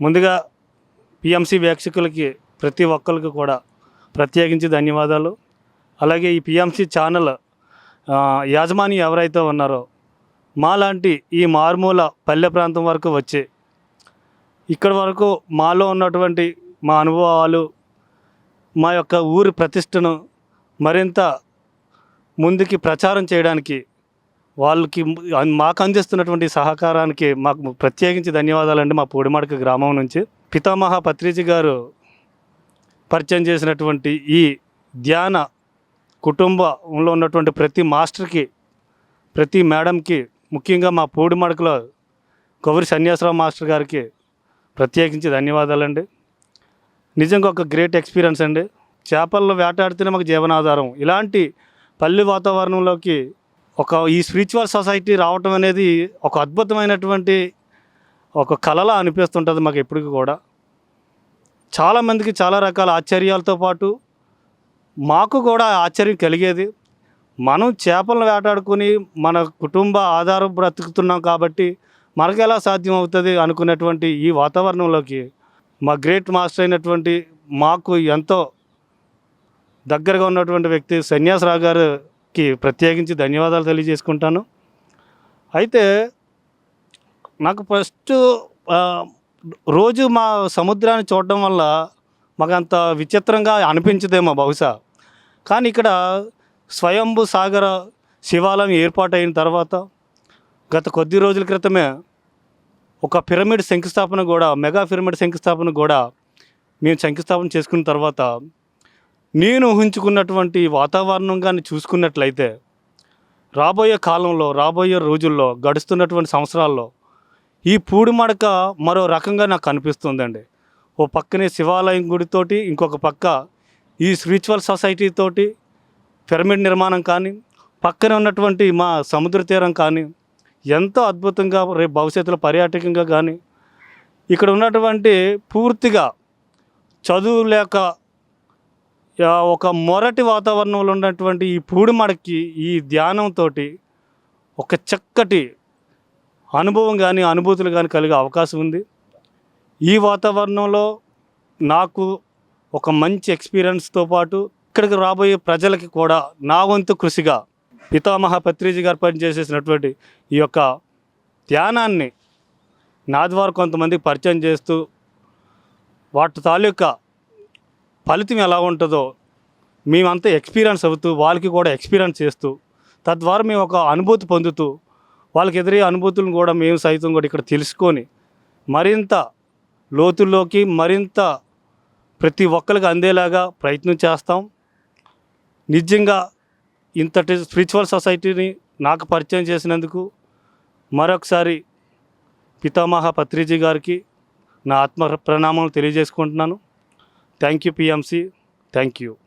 ముందుగా పిఎంసి వీక్షకులకి ప్రతి ఒక్కరికి కూడా ప్రత్యేకించి ధన్యవాదాలు. అలాగే ఈ పిఎంసి ఛానల్ యాజమాని ఎవరైతే ఉన్నారో మాలాంటి ఈ మారుమూల పల్లె ప్రాంతం వరకు వచ్చి ఇక్కడ వరకు మాలో ఉన్నటువంటి మా అనుభవాలు మా యొక్క ఊరి ప్రతిష్టను మరింత ముందుకి ప్రచారం చేయడానికి వాళ్ళకి మాకు అందిస్తున్నటువంటి సహకారానికి మాకు ప్రత్యేకించి ధన్యవాదాలండి మా పూడిమడక గ్రామం నుంచి. పితామహ పత్రిజీ గారు పరిచయం చేసినటువంటి ఈ ధ్యాన కుటుంబంలో ఉన్నటువంటి ప్రతి మాస్టర్కి ప్రతి మేడంకి ముఖ్యంగా మా పూడిమడకలో గౌరి సన్యాసరావు మాస్టర్ గారికి ప్రత్యేకించి ధన్యవాదాలండి. నిజంగా ఒక గ్రేట్ ఎక్స్పీరియన్స్ అండి. చేపల్లో వేటాడితేనే మాకు జీవనాధారం. ఇలాంటి పల్లె వాతావరణంలోకి ఒక ఈ స్పిరిచువల్ సొసైటీ రావటం అనేది ఒక అద్భుతమైనటువంటి ఒక కళలా అనిపిస్తుంటుంది మాకు ఎప్పటికీ కూడా. చాలామందికి చాలా రకాల ఆశ్చర్యాలతో పాటు మాకు కూడా ఆశ్చర్యం కలిగేది. మనం చేపలను వేటాడుకుని మన కుటుంబ ఆధారం బ్రతుకుతున్నాం కాబట్టి మనకు ఎలా సాధ్యం అవుతుంది అనుకున్నటువంటి ఈ వాతావరణంలోకి మా గ్రేట్ మాస్టర్ అయినటువంటి మాకు ఎంతో దగ్గరగా ఉన్నటువంటి వ్యక్తి సన్యాసరావు కి ప్రత్యేకించి ధన్యవాదాలు తెలియజేసుకుంటాను. అయితే నాకు ఫస్ట్ రోజు మా సముద్రాన్ని చూడడం వల్ల మాకు అంత విచిత్రంగా అనిపించదేమో బహుశా. కానీ ఇక్కడ స్వయంభు సాగర శివాలయం ఏర్పాటైన తర్వాత గత కొద్ది రోజుల క్రితమే ఒక పిరమిడ్ శంకుస్థాపన కూడా మెగా పిరమిడ్ శంకుస్థాపన కూడా మేము శంకుస్థాపన చేసుకున్న తర్వాత నేను ఊహించుకున్నటువంటి వాతావరణం కానీ చూసుకున్నట్లయితే రాబోయే కాలంలో రాబోయే రోజుల్లో గడుస్తున్నటువంటి సంవత్సరాల్లో ఈ పూడిమడక మరో రకంగా నాకు అనిపిస్తుందండి ఓ పక్కనే శివాలయం గుడితోటి ఇంకొక పక్క ఈ స్పిరిచువల్ సొసైటీ తోటి పిరమిడ్ నిర్మాణం కానీ పక్కనే ఉన్నటువంటి మా సముద్ర తీరం కానీ ఎంతో అద్భుతంగా రేపు భవిష్యత్తులో పర్యాటకంగా కానీ ఇక్కడ ఉన్నటువంటి పూర్తిగా చదువు లేక ఒక మొరటి వాతావరణంలో ఉన్నటువంటి ఈ పూడిమడకి ఈ ధ్యానంతో ఒక చక్కటి అనుభవం కానీ అనుభూతులు కానీ కలిగే అవకాశం ఉంది. ఈ వాతావరణంలో నాకు ఒక మంచి ఎక్స్పీరియన్స్తో పాటు ఇక్కడికి రాబోయే ప్రజలకి కూడా నా వంతు కృషిగా పితామహ పత్రిజీ గారు పనిచేసేసినటువంటి ఈ యొక్క ధ్యానాన్ని నా ద్వారా కొంతమందికి పరిచయం చేస్తూ వాటి తాలూకా ఫలితం ఎలా ఉంటుందో మేమంతా ఎక్స్పీరియన్స్ అవుతూ వాళ్ళకి కూడా ఎక్స్పీరియన్స్ చేస్తూ తద్వారా మేము ఒక అనుభూతి పొందుతూ వాళ్ళకి ఎదురే అనుభూతులను కూడా మేము సైతం కూడా ఇక్కడ తెలుసుకొని మరింత లోతుల్లోకి మరింత ప్రతి ఒక్కరికి అందేలాగా ప్రయత్నం చేస్తాం. నిజంగా ఇంతటి స్పిరిచువల్ సొసైటీని నాకు పరిచయం చేసినందుకు మరొకసారి పితామహ పత్రిజీ గారికి నా ఆత్మ ప్రణామాలు తెలియజేసుకుంటున్నాను. Thank you, PMC. Thank you.